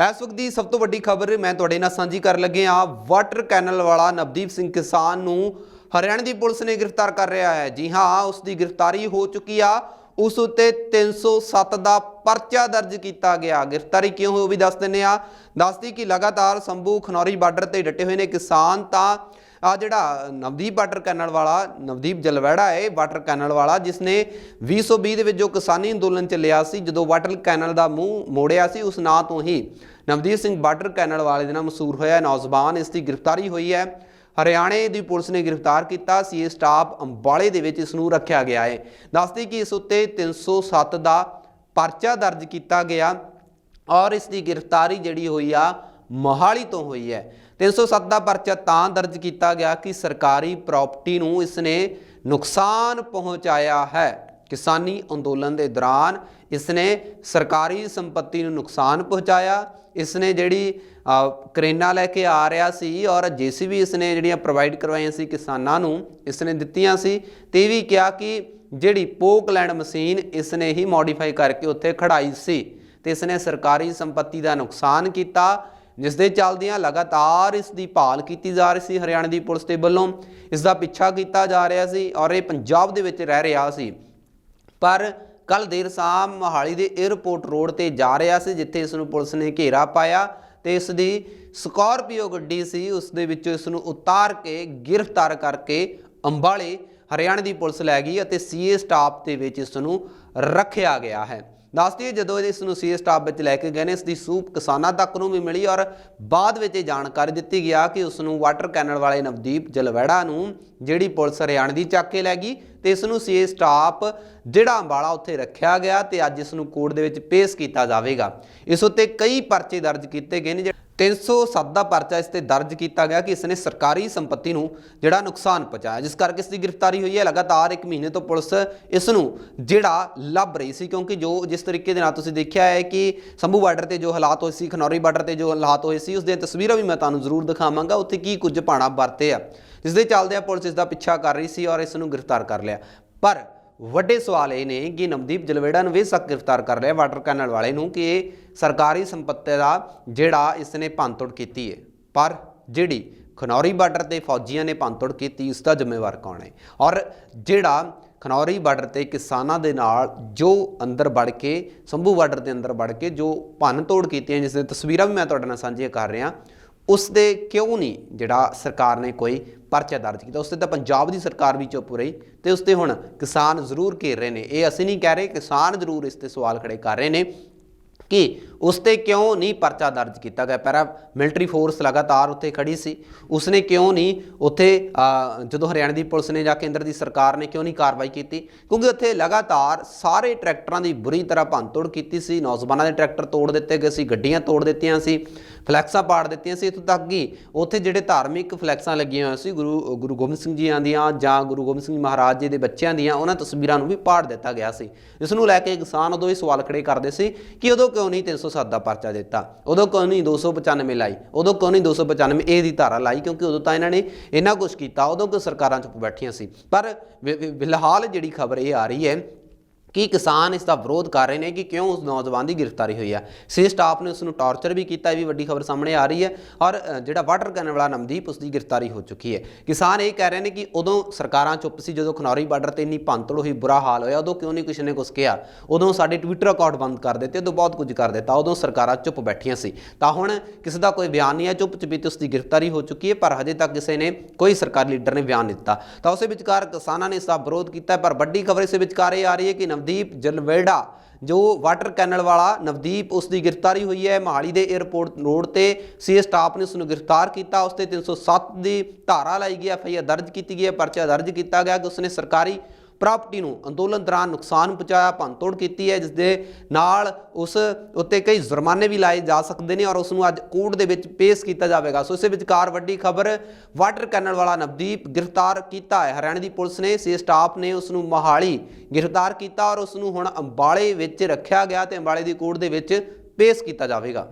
ਇਸ ਵਕਤ ਦੀ ਸਭ ਤੋਂ ਵੱਡੀ ਖਬਰ ਮੈਂ ਤੁਹਾਡੇ ਨਾਲ ਸਾਂਝੀ ਕਰਨ ਲੱਗੇ ਆ ਵਾਟਰ ਕੈਨਲ ਵਾਲਾ ਨਵਦੀਪ ਸਿੰਘ ਕਿਸਾਨ ਨੂੰ ਹਰਿਆਣਾ ਦੀ ਪੁਲਿਸ ਨੇ ਗ੍ਰਿਫਤਾਰ ਕਰ ਰਿਹਾ ਹੈ। ਜੀ ਹਾਂ, ਉਸ ਦੀ ਗ੍ਰਿਫਤਾਰੀ ਹੋ ਚੁੱਕੀ ਆ। ਉਸ ਉੱਤੇ 307 ਦਾ ਪਰਚਾ ਦਰਜ ਕੀਤਾ ਗਿਆ। ਗ੍ਰਿਫਤਾਰੀ ਕਿਉਂ ਹੋਈ ਉਹ ਵੀ ਦੱਸ ਦਿੰਨੇ ਆ ਦੱਸਦੀ ਕਿ ਲਗਾਤਾਰ ਸੰਭੂ ਖਨੌਰੀ ਬਾਰਡਰ ਤੇ ਡਟੇ ਹੋਏ ਨੇ ਕਿਸਾਨ ਤਾਂ ਆ ਜਿਹੜਾ ਨਵਦੀਪ ਵਾਟਰ ਕੈਨਲ ਵਾਲਾ, ਨਵਦੀਪ ਜਲਵੈੜਾ ਹੈ ਵਾਟਰ ਕੈਨਲ ਵਾਲਾ ਜਿਸ ਨੇ 2020 ਦੇ ਵਿੱਚ ਜੋ ਕਿਸਾਨੀ ਅੰਦੋਲਨ ਚੱਲਿਆ ਸੀ, ਜਦੋਂ ਵਾਟਰ ਕੈਨਲ ਦਾ ਮੂੰਹ ਮੋੜਿਆ ਸੀ, ਉਸ ਨਾਂ ਤੋਂ ਹੀ ਨਵਦੀਪ ਸਿੰਘ ਵਾਟਰ ਕੈਨਲ ਵਾਲੇ ਦੇ ਨਾਲ ਮਸ਼ਹੂਰ ਹੋਇਆ ਨੌਜਵਾਨ ਇਸ ਦੀ ਗ੍ਰਿਫਤਾਰੀ ਹੋਈ ਹੈ। ਹਰਿਆਣੇ ਦੀ ਪੁਲਿਸ ਨੇ ਗ੍ਰਿਫਤਾਰ ਕੀਤਾ। ਸੀਏ ਸਟਾਫ ਅੰਬਾਲੇ ਦੇ ਵਿੱਚ ਇਸ ਨੂੰ ਰੱਖਿਆ ਗਿਆ ਹੈ ਦੱਸਦੀ ਕਿ ਇਸ ਉੱਤੇ 307 ਦਾ ਪਰਚਾ ਦਰਜ ਕੀਤਾ ਗਿਆ ਔਰ ਇਸ ਦੀ ਗ੍ਰਿਫਤਾਰੀ ਜਿਹੜੀ ਹੋਈ ਆ, ਮੋਹਾਲੀ ਤੋਂ ਹੋਈ ਹੈ। 307 ਦਾ ਪਰਚਾ ਤਾਂ ਦਰਜ ਕੀਤਾ ਗਿਆ ਕਿ ਸਰਕਾਰੀ ਪ੍ਰਾਪਰਟੀ ਨੂੰ ਇਸ ਨੇ ਨੁਕਸਾਨ ਪਹੁੰਚਾਇਆ ਹੈ। ਕਿਸਾਨੀ ਅੰਦੋਲਨ ਦੇ ਦੌਰਾਨ ਇਸ ਨੇ ਸਰਕਾਰੀ ਸੰਪਤੀ ਨੂੰ ਨੁਕਸਾਨ ਪਹੁੰਚਾਇਆ। ਇਸ ਨੇ ਜਿਹੜੀ ਕਰੇਨਾ ਲੈ ਕੇ ਆ ਰਿਹਾ ਸੀ ਔਰ ਜੀਸੀਬੀ ਇਸ ਨੇ ਜਿਹੜੀਆਂ ਪ੍ਰੋਵਾਈਡ ਕਰਵਾਈਆਂ ਸੀ ਕਿਸਾਨਾਂ ਨੂੰ ਇਸ ਨੇ ਦਿੱਤੀਆਂ ਸੀ। ਤੇ ਇਹ ਵੀ ਕਿਹਾ ਕਿ ਜਿਹੜੀ ਪੋਕਲੈਂਡ ਮਸ਼ੀਨ ਇਸ ਨੇ ਹੀ ਮੋਡੀਫਾਈ ਕਰਕੇ ਉੱਥੇ ਖੜਾਈ ਸੀ ਤੇ ਇਸ ਨੇ ਸਰਕਾਰੀ ਸੰਪਤੀ ਦਾ ਨੁਕਸਾਨ ਕੀਤਾ, ਜਿਸ ਦੇ ਚੱਲਦਿਆਂ ਲਗਾਤਾਰ ਇਸ ਦੀ ਭਾਲ ਕੀਤੀ ਜਾ ਰਹੀ ਸੀ ਹਰਿਆਣਾ ਦੀ ਪੁਲਿਸ ਦੇ ਵੱਲੋਂ। ਇਸ ਦਾ ਪਿੱਛਾ ਕੀਤਾ ਜਾ ਰਿਹਾ ਸੀ ਔਰ ਇਹ ਪੰਜਾਬ ਦੇ ਵਿੱਚ ਰਹਿ ਰਿਹਾ ਸੀ। ਪਰ ਕੱਲ ਦੇਰ ਸ਼ਾਮ ਮੋਹਾਲੀ ਦੇ 에ਅਰਪੋਰਟ ਰੋਡ ਤੇ ਜਾ ਰਿਹਾ ਸੀ, ਜਿੱਥੇ ਇਸ ਨੂੰ ਪੁਲਿਸ ਨੇ ਘੇਰਾ ਪਾਇਆ ਤੇ ਇਸ ਦੀ ਸਕਾਰਪੀਓ ਗੱਡੀ ਸੀ, ਉਸ ਦੇ ਵਿੱਚੋਂ ਇਸ ਨੂੰ ਉਤਾਰ ਕੇ ਗ੍ਰਿਫਤਾਰ ਕਰਕੇ ਅੰਬਾਲੇ, ਹਰਿਆਣਾ ਦੀ ਪੁਲਿਸ ਲੈ ਗਈ ਅਤੇ ਸੀਏ ਸਟਾਫ ਦੇ ਵਿੱਚ ਇਸ ਨੂੰ ਰੱਖਿਆ ਗਿਆ ਹੈ। ਦੱਸਦੀ ਜਦੋਂ ਇਸ ਨੂੰ ਸੀਏ ਸਟਾਫ ਵਿੱਚ ਲੈ ਕੇ ਗਏ ਨੇ ਇਸ ਦੀ ਸੂਪ ਕਿਸਾਨਾਂ ਤੱਕ ਨੂੰ ਵੀ ਮਿਲੀ ਔਰ ਬਾਅਦ ਵਿੱਚ ਇਹ ਜਾਣਕਾਰੀ ਦਿੱਤੀ ਗਿਆ ਕਿ ਉਸ ਨੂੰ ਵਾਟਰ ਕੈਨਲ ਵਾਲੇ ਨਵਦੀਪ ਜਲਵੈੜਾ ਨੂੰ ਜਿਹੜੀ ਪੁਲਿਸ ਹਰਿਆਣਾ ਦੀ ਚੱਕ ਕੇ ਲੈ ਗਈ ਤੇ ਇਸ ਨੂੰ ਸੀਏ ਸਟਾਫ ਜਿਹੜਾ ਅੰਬਾਲਾ ਉੱਥੇ ਰੱਖਿਆ ਗਿਆ ਤੇ ਅੱਜ ਇਸ ਨੂੰ ਕੋਰਟ ਦੇ ਵਿੱਚ ਪੇਸ਼ ਕੀਤਾ ਜਾਵੇਗਾ। ਇਸ ਉੱਤੇ ਕਈ ਪਰਚੇ ਦਰਜ ਕੀਤੇ ਗਏ ਨੇ ਜਿਹੜੇ 307 ਦਾ ਪਰਚਾ ਇਸ ਤੇ ਦਰਜ ਕੀਤਾ ਗਿਆ ਕਿ ਇਸ ਨੇ ਸਰਕਾਰੀ ਸੰਪਤੀ ਨੂੰ ਜਿਹੜਾ ਨੁਕਸਾਨ ਪਹੁੰਚਾਇਆ, ਜਿਸ ਕਰਕੇ ਇਸ ਦੀ ਗ੍ਰਿਫਤਾਰੀ ਹੋਈ ਹੈ। ਲਗਾਤਾਰ 1 ਮਹੀਨੇ ਤੋਂ ਪੁਲਿਸ ਇਸ ਨੂੰ ਜਿਹੜਾ ਲੱਭ ਰਹੀ ਸੀ, ਕਿਉਂਕਿ ਜੋ ਜਿਸ ਤਰੀਕੇ ਦੇ ਨਾਲ ਤੁਸੀਂ ਦੇਖਿਆ ਹੈ ਕਿ ਸੰਭੂ ਬਾਰਡਰ ਤੇ ਜੋ ਹਾਲਾਤ ਹੋਏ ਸੀ, ਖਨੌਰੀ ਬਾਰਡਰ ਤੇ ਜੋ ਹਾਲਾਤ ਹੋਏ ਸੀ ਉਸ ਦੀਆਂ ਤਸਵੀਰਾਂ ਵੀ ਮੈਂ ਤੁਹਾਨੂੰ ਜ਼ਰੂਰ ਦਿਖਾਵਾਂਗਾ, ਉੱਥੇ ਕੀ ਕੁਝ ਪਾਣਾ ਵਰਤੇ ਆ। ਜਿਸ ਦੇ ਚੱਲਦਿਆਂ ਪੁਲਿਸ ਇਸ ਦਾ ਪਿੱਛਾ ਕਰ ਰਹੀ ਸੀ ਔਰ ਇਸ ਨੂੰ ਗ੍ਰਿਫਤਾਰ ਕਰ ਲਿਆ। ਪਰ ਵੱਡੇ ਸਵਾਲ ਇਹ ਨੇ ਕਿ ਨਵਦੀਪ ਜਲਵੇੜਾ ਨੂੰ ਵੀ ਸਖਤ ਗ੍ਰਿਫਤਾਰ ਕਰ ਲਿਆ ਵਾਟਰ ਕੈਨਲ ਵਾਲੇ ਨੂੰ ਕਿ ਇਹ ਸਰਕਾਰੀ ਸੰਪত্তি ਦਾ ਜਿਹੜਾ ਇਸ ਨੇ ਭੰਨਤੋੜ ਕੀਤੀ ਹੈ। ਪਰ ਜਿਹੜੀ ਖਨੌਰੀ ਬਾਰਡਰ ਤੇ ਫੌਜੀਆਂ ਨੇ ਭੰਨਤੋੜ ਕੀਤੀ ਉਸ ਦਾ ਜ਼ਿੰਮੇਵਾਰ ਕੌਣ ਹੈ? ਔਰ ਜਿਹੜਾ ਖਨੌਰੀ ਬਾਰਡਰ ਤੇ ਕਿਸਾਨਾਂ ਦੇ ਨਾਲ ਜੋ ਅੰਦਰ ਵੜ ਕੇ, ਸੰਭੂ ਬਾਰਡਰ ਦੇ ਅੰਦਰ ਵੜ ਕੇ ਜੋ ਭੰਨ ਤੋੜ ਕੀਤੀਆਂ ਜਿਸ ਦੀਆਂ ਤਸਵੀਰਾਂ ਵੀ ਮੈਂ ਤੁਹਾਡੇ ਨਾਲ ਸਾਂਝੀਆਂ ਕਰ ਰਿਹਾ ਉਸ ਦੇ ਕਿਉਂ ਨਹੀਂ ਜਿਹੜਾ ਸਰਕਾਰ ਨੇ ਕੋਈ ਪਰਚਾ ਦਰਜ ਕੀਤਾ? ਉਸ ਤੇ ਤਾਂ ਪੰਜਾਬ ਦੀ ਸਰਕਾਰ ਵੀ ਚੁੱਪ ਰਹੀ ਤੇ ਉਸ ਤੇ ਹੁਣ ਕਿਸਾਨ ਜ਼ਰੂਰ ਘੇਰ ਰਹੇ ਨੇ। ਇਹ ਅਸੀਂ ਨਹੀਂ ਕਹਿ ਰਹੇ, ਕਿਸਾਨ ਜ਼ਰੂਰ ਇਸ ਤੇ ਸਵਾਲ ਖੜੇ ਕਰ ਰਹੇ ਨੇ ਕਿ ਉਸ ਤੇ ਕਿਉਂ ਨਹੀਂ ਪਰਚਾ ਦਰਜ ਕੀਤਾ ਗਿਆ? ਪੈਰਾ ਮਿਲਟਰੀ ਫੋਰਸ ਲਗਾਤਾਰ ਉੱਥੇ ਖੜੀ ਸੀ। ਉਸਨੇ ਕਿਉਂ ਨਹੀਂ ਉੱਥੇ ਜਦੋਂ ਹਰਿਆਣਾ ਦੀ ਪੁਲਿਸ ਨੇ ਜਾਂ ਕੇਂਦਰ ਦੀ ਸਰਕਾਰ ਨੇ ਕਿਉਂ ਨਹੀਂ ਕਾਰਵਾਈ ਕੀਤੀ? ਕਿਉਂਕਿ ਉੱਥੇ ਲਗਾਤਾਰ ਸਾਰੇ ਟਰੈਕਟਰਾਂ ਦੀ ਬੁਰੀ ਤਰ੍ਹਾਂ ਭੰਨਤੋੜ ਕੀਤੀ ਸੀ। ਨੌਜਵਾਨਾਂ ਦੇ ਟਰੈਕਟਰ ਤੋੜ ਦਿੱਤੇ ਗਏ ਸੀ, ਗੱਡੀਆਂ ਤੋੜ ਦਿੱਤੀਆਂ ਸੀ। ਫਲੈਕਸਾਂ ਪਾੜ ਦਿੱਤੀਆਂ ਸੀ ਇੱਥੋਂ ਤੱਕ ਕਿ ਉੱਥੇ ਜਿਹੜੇ ਧਾਰਮਿਕ ਫਲੈਕਸਾਂ ਲੱਗੀਆਂ ਹੋਈਆਂ ਸੀ, ਗੁਰੂ ਗੁਰੂ ਗੋਬਿੰਦ ਸਿੰਘ ਜੀ ਦੀਆਂ ਜਾਂ ਗੁਰੂ ਗੋਬਿੰਦ ਸਿੰਘ ਮਹਾਰਾਜ ਜੀ ਦੇ ਬੱਚਿਆਂ ਦੀਆਂ, ਉਹਨਾਂ ਤਸਵੀਰਾਂ ਨੂੰ ਵੀ ਪਾੜ ਦਿੱਤਾ ਗਿਆ ਸੀ। ਇਸ ਨੂੰ ਲੈ ਕੇ ਕਿਸਾਨ ਉਦੋਂ ਇਹ ਸਵਾਲ ਖੜੇ ਕਰਦੇ ਸੀ ਕਿ ਉਦੋਂ ਕਿਉਂ ਨਹੀਂ 307 ਦਾ ਪਰਚਾ ਦਿੱਤਾ? ਉਦੋਂ ਕਿਉਂ ਨਹੀਂ 295 ਲਾਈ? ਉਦੋਂ ਕਿਉਂ ਨਹੀਂ 295 ਏ ਦੀ ਧਾਰਾ ਲਾਈ? ਕਿਉਂਕਿ ਉਦੋਂ ਤਾਂ ਇਹਨਾਂ ਨੇ ਇੰਨਾ ਕੁਝ ਕੀਤਾ, ਉਦੋਂ ਕਿ ਸਰਕਾਰਾਂ ਚੁੱਪ ਬੈਠੀਆਂ ਸੀ? ਪਰ ਫਿਲਹਾਲ ਜਿਹੜੀ ਖਬਰ ਇਹ ਆ ਰਹੀ ਹੈ ਕਿ ਕਿਸਾਨ ਇਸ ਦਾ ਵਿਰੋਧ ਕਰ ਰਹੇ ਨੇ ਕਿ ਕਿਉਂ ਉਸ ਨੌਜਵਾਨ ਦੀ ਗ੍ਰਿਫਤਾਰੀ ਹੋਈ ਹੈ? ਸੀ ਸਟਾਫ ਨੇ ਉਸ ਨੂੰ ਟਾਰਚਰ ਵੀ ਕੀਤਾ, ਇਹ ਵੀ ਵੱਡੀ ਖਬਰ ਸਾਹਮਣੇ ਆ ਰਹੀ ਹੈ ਔਰ ਜਿਹੜਾ ਵਾਟਰ ਕੈਨਲ ਵਾਲਾ ਨਮਦੀਪ ਉਸ ਦੀ ਗ੍ਰਿਫਤਾਰੀ ਹੋ ਚੁੱਕੀ ਹੈ। ਕਿਸਾਨ ਇਹ ਕਹਿ ਰਹੇ ਨੇ ਕਿ ਉਦੋਂ ਸਰਕਾਰਾਂ ਚੁੱਪ ਸੀ, ਜਦੋਂ ਖਨੌਰੀ ਬਾਰਡਰ ਤੇ ਇੰਨੀ ਭੰਤੜ ਹੋਈ, ਬੁਰਾ ਹਾਲ ਹੋਇਆ, ਉਦੋਂ ਕਿਉਂ ਨਹੀਂ ਕਿਸੇ ਨੇ ਕੁਝ ਕਿਹਾ? ਉਦੋਂ ਸਾਡੇ ਟਵਿੱਟਰ ਅਕਾਊਂਟ ਬੰਦ ਕਰ ਦਿੱਤੇ, ਉਦੋਂ ਬਹੁਤ ਕੁਝ ਕਰ ਦਿੱਤਾ, ਉਦੋਂ ਸਰਕਾਰਾਂ ਚੁੱਪ ਬੈਠੀਆਂ ਸੀ। ਤਾਂ ਹੁਣ ਕਿਸੇ ਦਾ ਕੋਈ ਬਿਆਨ ਨਹੀਂ ਹੈ ਚੁੱਪ ਚਪੀਤੇ ਉਸ ਦੀ ਗ੍ਰਿਫਤਾਰੀ ਹੋ ਚੁੱਕੀ ਹੈ, ਪਰ ਹਜੇ ਤੱਕ ਕਿਸੇ ਨੇ ਕੋਈ ਸਰਕਾਰੀ ਲੀਡਰ ਨੇ ਬਿਆਨ ਦਿੱਤਾ। ਤਾਂ ਉਸੇ ਵਿਚਕਾਰ ਕਿਸਾਨਾਂ ਨੇ ਇਸ ਦਾ ਵਿਰੋਧ ਕੀਤਾ, ਪਰ ਵੱਡੀ ਖਬਰ ਇਸੇ ਵਿਚਕਾਰ ਇਹ ਆ ਰਹੀ ਹੈ ਕਿ ਨਵਦੀਪ ਜਲਵੇੜਾ, ਜੋ ਵਾਟਰ ਕੈਨਲ ਵਾਲਾ ਨਵਦੀਪ, ਉਸ ਦੀ ਗ੍ਰਿਫਤਾਰੀ ਹੋਈ ਹੈ। ਮਹਾਲੀ ਦੇ 에ਅਰਪੋਰਟ ਰੋਡ ਤੇ ਸੀ ਸਟਾਫ ਨੇ ਉਸ ਨੂੰ ਗ੍ਰਿਫਤਾਰ ਕੀਤਾ। ਉਸ ਤੇ 307 ਦੀ ਧਾਰਾ ਲਾਈ ਗਈ। ਐਫ ਆਈ ਆਰ ਦਰਜ ਕੀਤੀ ਗਈ ਹੈ। ਪਰਚਾ ਦਰਜ ਕੀਤਾ ਗਿਆ ਕਿ ਉਸਨੇ ਸਰਕਾਰੀ ਪ੍ਰਾਪਰਟੀ ਨੂੰ ਅੰਦੋਲਨ ਦੌਰਾਨ ਨੁਕਸਾਨ ਪਹੁੰਚਾਇਆ, ਭੰਨਤੋੜ ਕੀਤੀ ਹੈ ਜਿਸ ਦੇ ਨਾਲ ਉਸ ਉੱਤੇ ਕਈ ਜੁਰਮਾਨੇ ਵੀ ਲਾਏ ਜਾ ਸਕਦੇ ਨੇ ਔਰ ਉਸ ਨੂੰ ਅੱਜ ਕੋਰਟ ਦੇ ਵਿੱਚ ਪੇਸ਼ ਕੀਤਾ ਜਾਵੇਗਾ। ਸੋ ਇਸੇ ਵਿਚਕਾਰ ਵੱਡੀ ਖਬਰ ਵਾਟਰ ਕੈਨਲ ਵਾਲਾ ਨਵਦੀਪ ਗ੍ਰਿਫਤਾਰ ਕੀਤਾ ਹੈ। ਹਰਿਆਣਾ ਦੀ ਪੁਲਿਸ ਨੇ ਸੇ ਸਟਾਫ ਨੇ ਉਸ ਨੂੰ ਮੋਹਾਲੀ ਗ੍ਰਿਫਤਾਰ ਕੀਤਾ ਔਰ ਉਸ ਨੂੰ ਹੁਣ ਅੰਬਾਲੇ ਵਿੱਚ ਰੱਖਿਆ ਗਿਆ ਤੇ ਅੰਬਾਲੇ ਦੀ ਕੋਰਟ ਦੇ ਵਿੱਚ ਪੇਸ਼ ਕੀਤਾ ਜਾਵੇਗਾ।